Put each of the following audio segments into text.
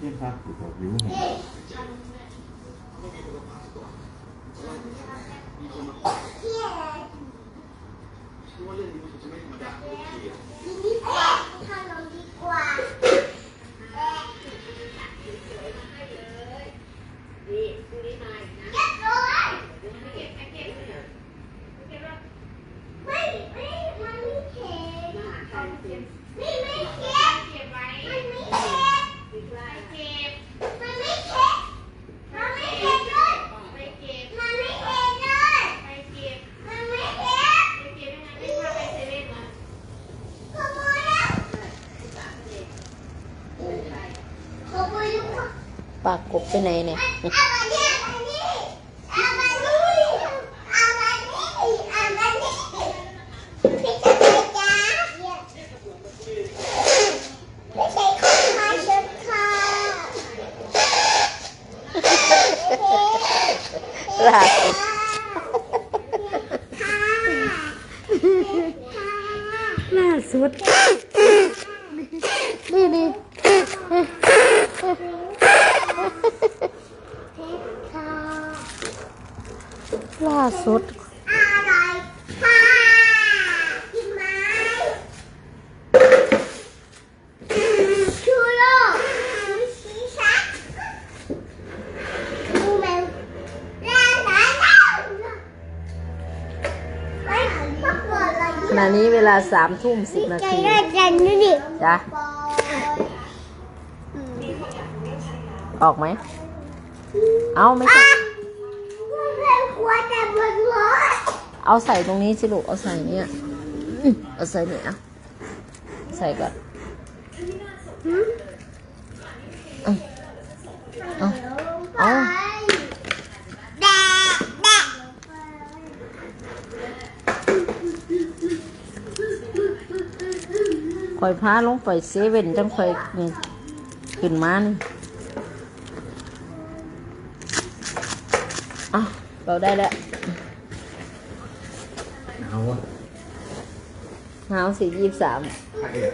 ที่พักอยู่กับวิวเห็น ปากกบไปไหนเนี่ยลาล่าสุด นี่นี่ล่าสุด ข ณะนี้เวลาสามทุ่มสิบนาทีกันดูดิจ้ะ ออกไหม เอาไม่ใช่เป็นขวดแต่บนรถเอาใส่ตรงนี้สิลูก เอาใส่เนี่ยอืมเอาใส่เนี่ยเอาใส่ก่อนเอาเอาเอาแดกแดก คอยพาลงไปเซเว่นจังคอยนี่ขึ้นมานี่อะเราได้แล้วเอาวะหาวสี่ยี่สามใครอะ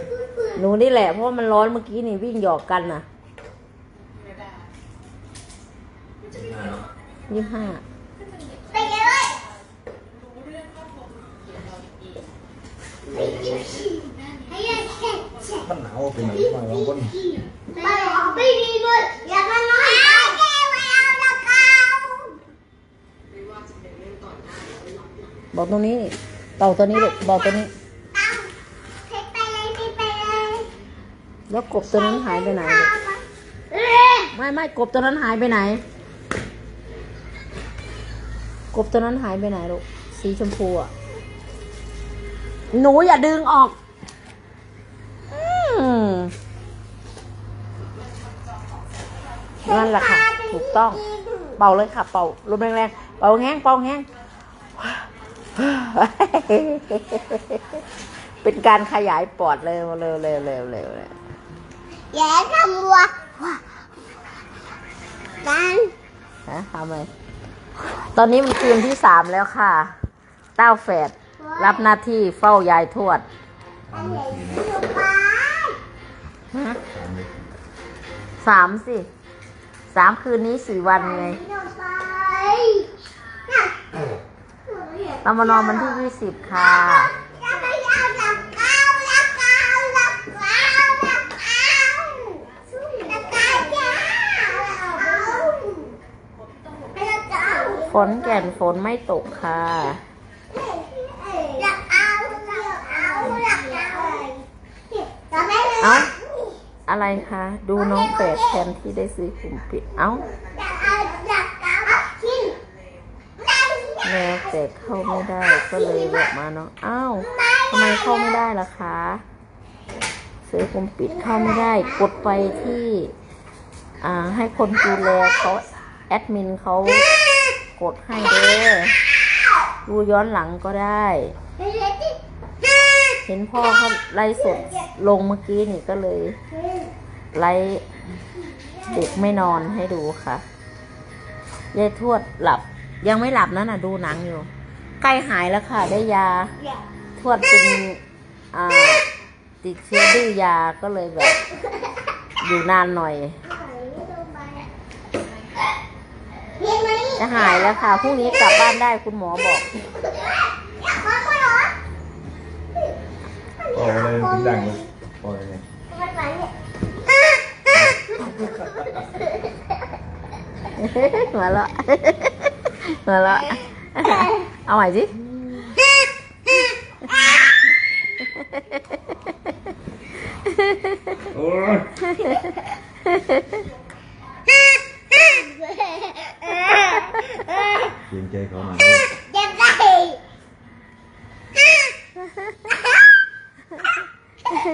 หนูนี่แหละเพราะว่ามันร้อนเมื่อกี้นี่วิ่งหยอกกันน่ะยี่ห้าไปกันเลยให้ยันเช็ดเช็ด มันหนาวเป็นอะไรมาลองคนไปออกไปดีด้วยอย่ามาน้อยใจแกไม่เอาละเขาบอกตรงนี้นี่เป่าตัวนี้ลูกบอกตัวนี้เอาเช็ดไปเลยไปไปเลยแล้วกบตัวนั้นหายไปไหนลูกเอ๊ะไม่ไม่กบตัวนั้นหายไปไหน กบตัวนั้นหายไปไหนลูกสีชมพูอะหนูอย่าดึงออก อืม นั่นแหละค่ะ ถูกต้อง เป่าเลยค่ะ เป่าลมแรงๆ เป่าแห้งเป่าแห้งเป็นการขยายปอดเลยเร็วเร็วเร็วเร็วเร็วอย่ทำวัวกันฮะทำไมตอนนี้มันคืนที่สามแล้วค่ะ เต้าแฝดรับหน้าที่เฝ้ายายทวดสามสาม สามคืนนี้สี่วันไงเรามานอนวันที่ยี่สิบค่ะฝนแก่นฝนไม่ตกค่ะเอ อะไรคะ ดูน้องแฝดแทนที่ได้ซื้อกลุ่มปิด เอ้าหลักเอาแล้วแต่เข้าไม่ได้ก็เลยแวะมาเนาะอ้าวทำไมเข้าไม่ได้ล่ะคะ ซื้อกลุ่มปิดเข้าไม่ได้ กดไปที่อ่าให้คนดูแลเขาแอดมินเขากดให้เด้อดูย้อนหลังก็ได้ เห็นพ่อเขาไล่สดลงเมื่อกี้นี่ก็เลย ไล่เด็กไม่นอนให้ดูค่ะยายทวดหลับ ยังไม่หลับนะน่ะ ดูหนังอยู่ ใกล้หายแล้วค่ะ ได้ยา ทวดเป็นติดเชื้อดื้อยาก็เลยแบบ อยู่นานหน่อยจะหายแล้วค่ะพรุ่งนี้กลับบ้านได้คุณหมอบอก โอ้เลยถึงดังเลยโอ้ยไงมันหว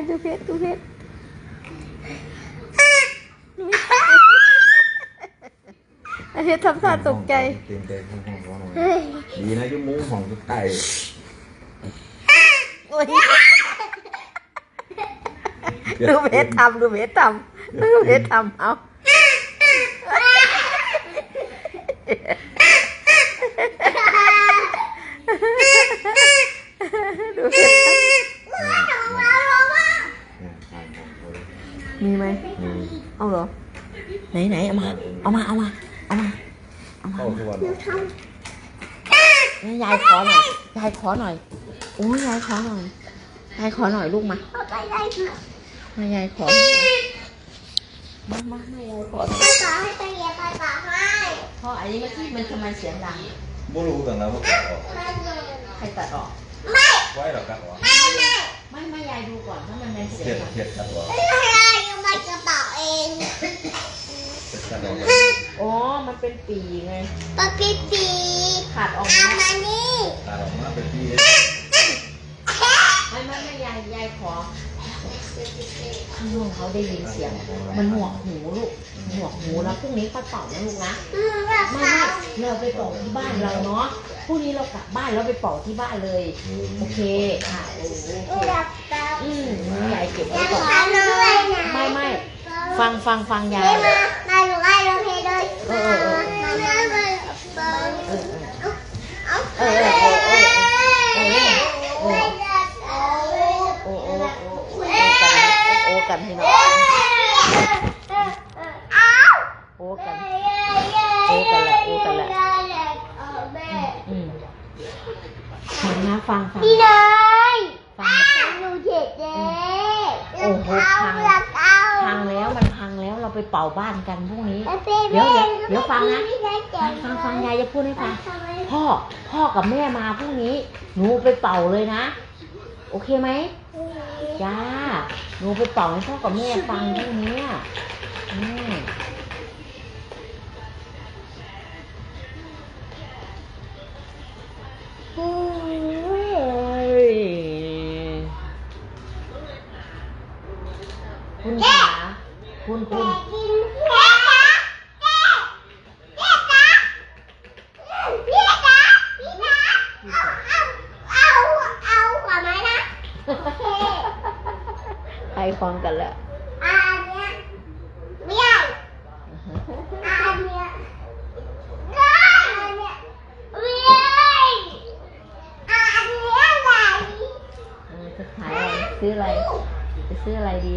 ดูเพชรดูเพชรไอเพชรทำท่าตกใจเกรงใจห้องห้องเขาหน่อยดีนะยุ่มุ้งของใต้โอ้ยดูเพชรทำดูเพชรทำดูเพชรทำเอาดูเพชรท มาร้อนมาก เนี่ยทางของเขาเลยำมีไหม นี่ เอาเหรอ ไหนไหนเอามา เอามาเอามาเอามาเข้าทุกวันหนูทงั้นยายขอหน่อยยายขอหน่อยโอ้ยยายขอหน่อยยายขอหน่อยลูกมาำเอาไปได้ค่ะมายายขอหน่อยมามามายายขอหน่อยไปต่อให้ไปเรียนไปต่อให้พ่ออันนี้เมื่อกี้มันทำไมเสียงดังบ่รู้กันแล้วว่ากัดออกไม่เลยใครตัดออกไม่ไว้หรอกัดออกไม่ไม่ไม่ไม่ยายดูก่อนถ้ามันเป็นเสียเข็งดดังเข็ดกัดออกไม่ได้ยังไม่กระเป๋า เองเข็ดกัดออกอ๋อ มันเป็นปีไง ปะปีปีขาดออกเอามามานี่กัดออกมาเป็นที่ไม่ไม่ไม่ยายยายขอข้างนอกเขาได้ยินเสียง มันหนวกหูลูกหนวกหูแล้วพรุ่งนี้ก็เป่านะลูกนะ อืมแบบไม่ไม่เราไปเป่าที่บ้านเราเนาะ พรุ่งนี้เรากลับบ้านแล้วไปเป่าที่บ้านเลย โอเคค่ะ โอโอเคแบบแบบอืมยายเก็บอไว้ยากก่อนทานด้วยนะไม่ไม่ ฟังฟังฟังยายนี่มามาหนูไล่เราเพลงเลยเออเออเออมาเล่นเลยเปิดเออเออเอาเออเออเออเออเออเออโอ้โอ้โอ้โอ้โอ้กันโอ้กันให้หน่อยเอาโอ้กันโอ้กันละโอ้กันละอืมฟังนะฟังฟัง พี่นาย ฟัง หนูเจ็บเจ๊ โอ้โหพัง อยากเอา พังแล้วมันพังแล้วเราไปเป่าบ้านกันพรุ่งนี้ เดี๋เดี๋ยยววเดี๋เดี๋ยยววเดี๋ยวฟังนะฟัฟังงฟัฟังงฟัฟังยายงายยจะพูดให้ฟังพ่อพ่อกับแม่มาพรุ่งนี้ หนูไปเป่าเลยนะ โอเคไหมจ้าหนูไปเป่าให้พ่อกับแม่ฟังพรุ่งนี้อะอืมโอ้ยคุณขาคุณคุณ กินเจ๊จ๋าเจ๊เจ๊จ๋าพี่จ๋าพี่จ๋าเอาเอาเอาก่อนไหมนะโอเค ใครฟังกันแล้ว อันเนี้ยไม่ใช่อันเนี้ยได้อันเนี้ยไม่ใช่อันเนี้ยไหน เออจะขายอะไร ซื้ออะไร จะซื้ออะไรดี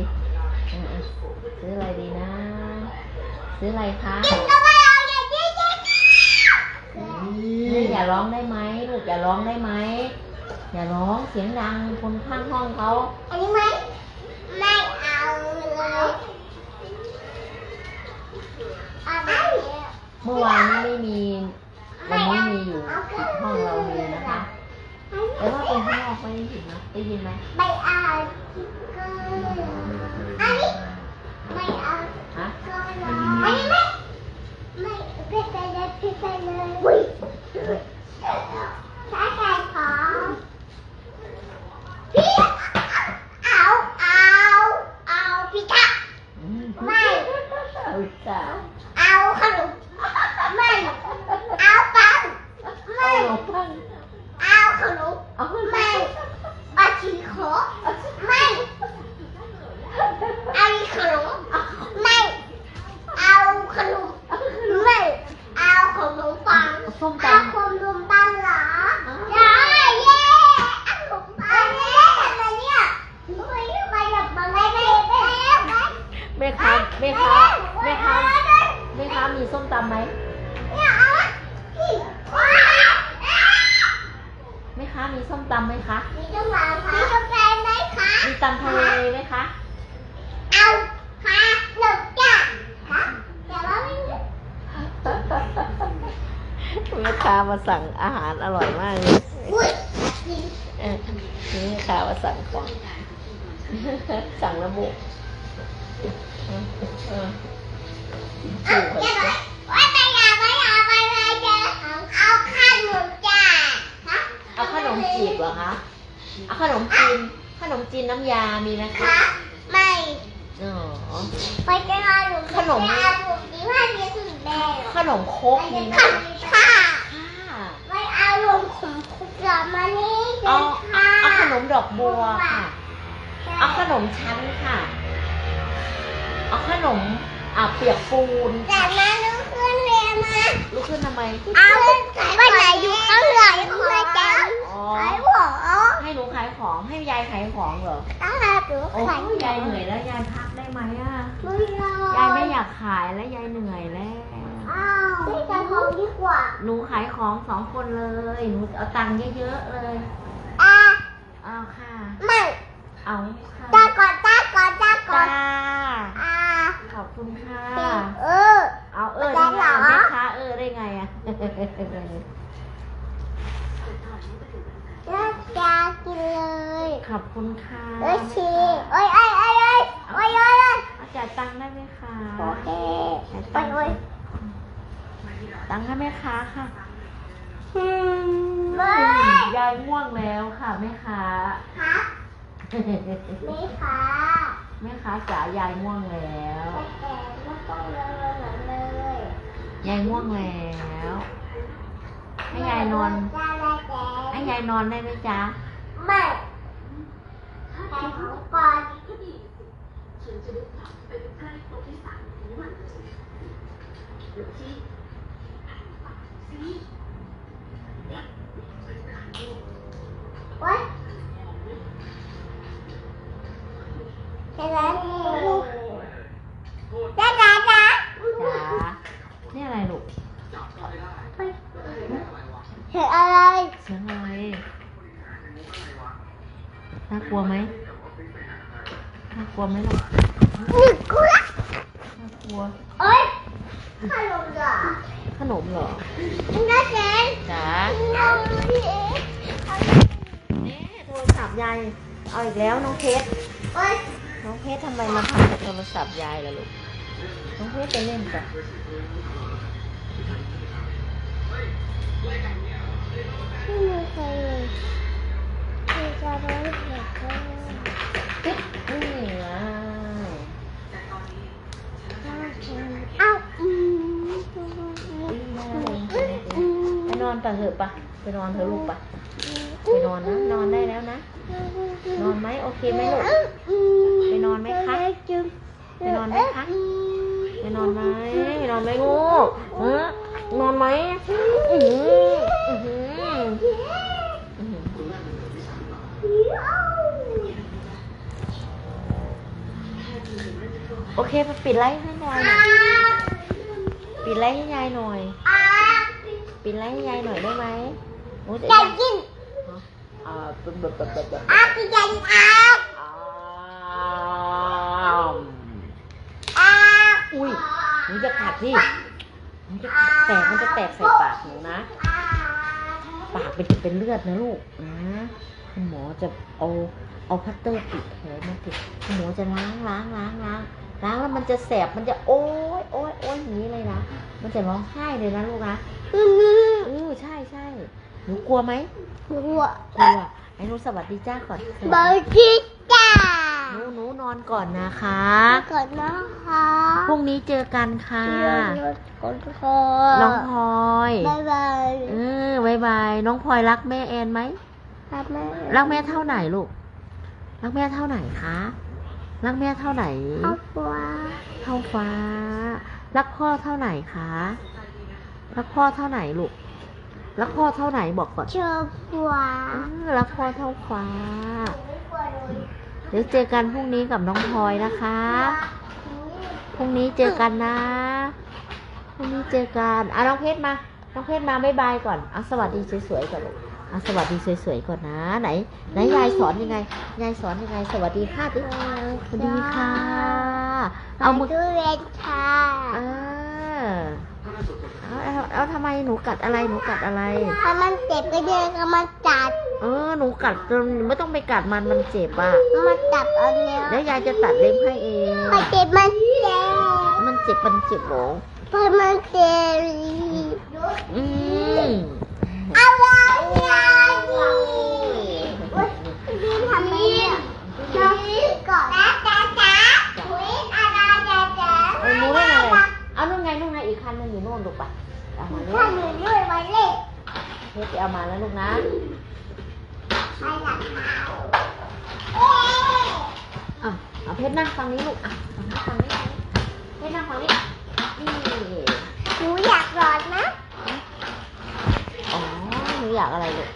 เออเออซื้ออะไรดีนะ ซื้ออะไรคะก็ไม่เอาอย่างนี้เจ๊แม่อย่าร้องได้ไหมลูกอย่าร้องได้ไหมอย่าร้องเสียงดังคนข้างห้องเขาอันนี้ไหมไม่เอาเลยอันนี้เมื่อวานนี้ไม่มีวันนี้มีอยู่อีกห้องเรามีนะคะ แต่ว่าคนข้างนอกไม่ได้ยินนะได้ยินไหมไม่เอาก็อันนี้ไม่เอาฮะก็อันนี้ไม่ไม่พิเศษเลยพิเศษเลยอุ้ยถ้าใครขอพี่เอาเอาเอาพี่กะอืมไม่เอาจ้า เอาขนมไม่เอาปัง เอา ไม่ หลงฟัง เอาขนม เอา ไม่เอาชีขอไม่เอาขนมไม่เอาขนมไม่เอาขนมปัง ส้ม เอา ตำ ขนมปังเหรอได้เย้เอาขนมปังเย้อะไรเนี่ยทำไมทำไมแบบมันไม่ได้ไม่ได้ แม่ค้าแม่ค้าแม่ค้าแม่ค้ามีส้มตำไหม เนี่ยเอา แม่ค้ามีส้มตำไหมคะ มีต้มหวานคะมีกาแฟไหมคะ มี ตำทะเลไหมคะ เอาค่ะหนุกจ้ะคะแต่ว่าไม่มีแม่ค้ามาสั่งอาหารอร่อยมากเลยอุ้ยกินเออนี่แม่ค้ามาสั่งของ สั่งระบุเออเออเอาถูกอย่าเลไปยว่าแต่อย่าไปอย่าไปเลยจ้ะเอาข้าวหนุกจ้ะฮะเอาขนมจีบเหรอคะ เอาขนมจีน ขนมจีนน้ำยามีไหมคะคะไม่อ๋อ ไปจะเอาหนูขนม จะเอาหนูดีว่าเดียวสุดแดงขนมโคกมีไหมค่ะคะค่ะค่ะไม่เอาลงขุมคุกกลับมานี่เอาค่ะเอาขนมดอกบัวค่ะ เอาขนมชั้นค่ะ เอาขนมอ่าเปียกปูนจากนั้นลุกขึ้นเรียนมา ลุกขึ้นทำไม เอาไปไหนอยู่ข้างหลังแม่ จังอ๋อไอ้หัวให้หนูขายของให้ยายขายของเหรอต้องหาหนูโอ้ขายยยายเหนื่อยแล้วยายพักได้ไหมอะไม่รอยายไม่อยากขายแล้วยายเหนื่อยแล้วอ้าวไม่ขายของดีกว่าหนูขายของสองคนเลยหนูเอาตังค์เยอะๆเลยอ่าเอาค่ะไม่เอาค่ะจ้าก่อนจ้าก่อนจ้าก่อจ้านอ่าขอบคุณค่ะเออเอาเออได้ได้ไงเหรอแม่ค้าเออได้ไงอะ น่าจะกินเลยขอบคุณค่ะเอ้ยชีเอ้ยเอ้ยเอ้ยเอ้ยเอ้ยเอ้ยเอ้ยเอาจ่ายตังค์ได้ไหมคะโอเคจ่ายไปตังค์เอ้ยตังค์ให้แม่ค้าค่ะอืมไม่ยายง่วงแล้วค่ะแม่ค้าค่ะไม่ค่ะแม่ค้าจ๋ายายง่วงแล้วแต่ไม่ต้องเลยเหมือนเลยยายง่วงแล้ว ให้ยายนอนได้แต่ให้ยายนอนได้ไหมจ๊ะ ไม่แต่ของก่อนโอ๊ยจะได้จ้าจ้าจ้า จ๋านี่อะไรลูก เห็นอะไร เสียงอะไรน่ากลัวไหมน่ากลัวไหมล่ะ นี่กูละ น่ากลัว เอ้ยขนมเหรอ ขนมเหรอ น่าเจน จ๋า นม พี่เอ๋นี่โทรศัพท์ยายเอาอีกแล้วน้องเพชรเอ้ยน้องเพชรทำไมมาทำกับโทรศัพท์ยายล่ะลูก น้องเพชรไปเล่นจ้ะไม่มีใครเลยมีจะร้องเห็ดก็ปิ๊บนี่ไง เอ้าอืม ไป นอนไปเถอะปะไปนอนเถอะลูกปะไปนอนนะนอนได้แล้วนะ นอนไหมโอเคไหมลูกไปนอนไหมคะไปนอนไหมคะไปนอนไหมไปนอนไหมลูนอนไหมอืออืโอเคไปปิดไลฟ์ให้ยายหน่อย ปิดไลฟ์ให้ยายหน่อย ปิดไลฟ์ให้ยายหน่อยได้ไหมโอ้ยอยากกินอ่าปึ๊บปึ๊บปึ๊บปึ๊บปึ๊บอากินยังอาอ้าวอาอุ้ยหนูจะกัดดิหนูจะกัดแตกมันจะแตกใส่ปากหนูนะ ปากเป็นเป็นเลือดนะลูกนะคุณหมอจะเอาเอาพัตเตอร์ปิดแผลมันติดคุณหมอจะล้างล้างล้างล้างล้างแล้วมันจะแสบมันจะโอ๊ยโอ๊ยโอ๊ยอย่างนี้เลยนะ มันจะร้องไห้เลยนะลูกนะเออใช่ใช่หนูกลัวไหมหัวกลัวไอ้หนูสวัสดีจ้าก่อนสวัสดีบาจิจ้าหนูหนูนอนก่อนนะคะก่อนนะคะพรุ่งนี้เจอกันค่ะก่อนคอน้องพลอยบายบายเออบายบายน้องพลอยรักแม่แอนไหมครับแม่รักแม่เท่าไหนลูกรักแม่เท่าไหนคะรักแม่เท่าไหนครอบครัวเท่าฟ้า รักพ่อเท่าไหนคะ รักพ่อเท่าไหนลูก รักพ่อเท่าไหนบอกก่อนครอบครัวเออรักพ่อเท่าฟ้าเดี๋ยวเจอกันพรุ่งนี้กับน้องพลอยนะคะ พรุ่งนี้เจอกันนะ พรุ่งนี้เจอกัน อะน้องเพชรมา น้องเพชรมาบายบายก่อนเอาสวัสดีสวยๆก่อนลูกอะสวัสดีสวยๆก่อนนะ ไหน ไหนยายสอนยังไง ยายสอนยังไง สวัสดีค่ะดิสวัสดีค่ะ เอามือทุเรียนค่ะเออเอาเอาเอาทำไมหนูกัดอะไรหนูกัดอะไรถ้ามันเจ็บก็เดินก็มาจัด เออหนูกัดจนไม่ต้องไปกัดมันมันเจ็บอะมาจับเอาเนี้ยแล้วยายจะตัดเล็บให้เองพอเจ็บมันเจ็บมันเจ็บมันเจ็บเหรอพอมันเจ็บ อืม อะไรอย่างนี้ทำไมเนี่ยก่อนจ้าจ้าจ้าวิ่งอะไรจ้าจ้า เอาหนูเล่นอะไร เอานู่นไงนู่นไงอีกคันหนึงอยู่นู่นลูกไปเอามา ถ้า เล่น หนูด้วยไว้เล่น เพชรไปเอามาแล้วลูกนะ ไปหลังเท้าเอ๊ะ อะเอาเพชรนั่งฟังนี้ลูก อะนั่งฟังนี้เพชรนั่งฟังนี้ นี่ หนูอยากหลอดนะ อ๋อ หนูอยากอะไรลูก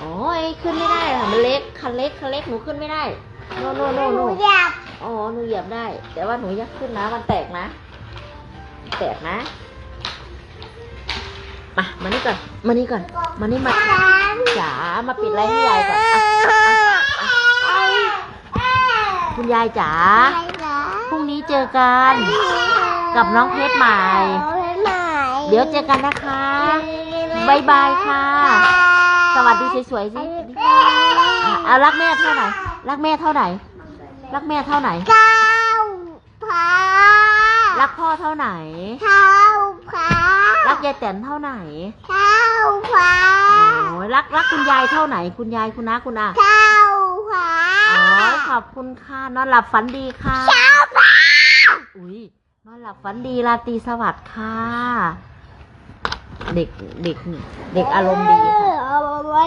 อ๋อไอ้ขึ้นไม่ได้ค่ะมันเล็กคันเล็กคันเล็กหนูขึ้นไม่ได้โน่นโน่นโน่นหนูโน่นอยากอ๋อหนูเหยียบได้ แต่ว่าหนูอยักขึ้นนะมันแตกนะ แตกนะมามานี่ก่อนมานี่ก่อนมานี่มาร้านจ๋ามาปิดอะไรให้ยายก่อนอะอะอะคุณยายจ๋าอะไรเหรอพรุ่งนี้เจอกัน กับน้องเพชรใหม่น้องเพชรใหม่เดี๋ยวเจอกันนะคะ บ๊ายบายค่ะ สวัสดีสวยๆสิอะเอารักแม่เท่าไหร่รักแม่เท่าไหร่รักแม่เท่าไหร่เก้าพารักพ่อเท่าไหร่เท้าพารักยายแตนเท่าไหร่เท้าพาโอ้ยรักรักคุณยายเท่าไหนคุณยายคุณน้าคุณอาเท้าพาอ๋อขอบคุณค่ะนอนหลับฝันดีค่ะเท้าพาอุ้ยนอนหลับฝันดีราตรีสวัสดิ์ค่ะ เด็กเด็กเด็กอารมณ์ดีค่ะ เอาไว้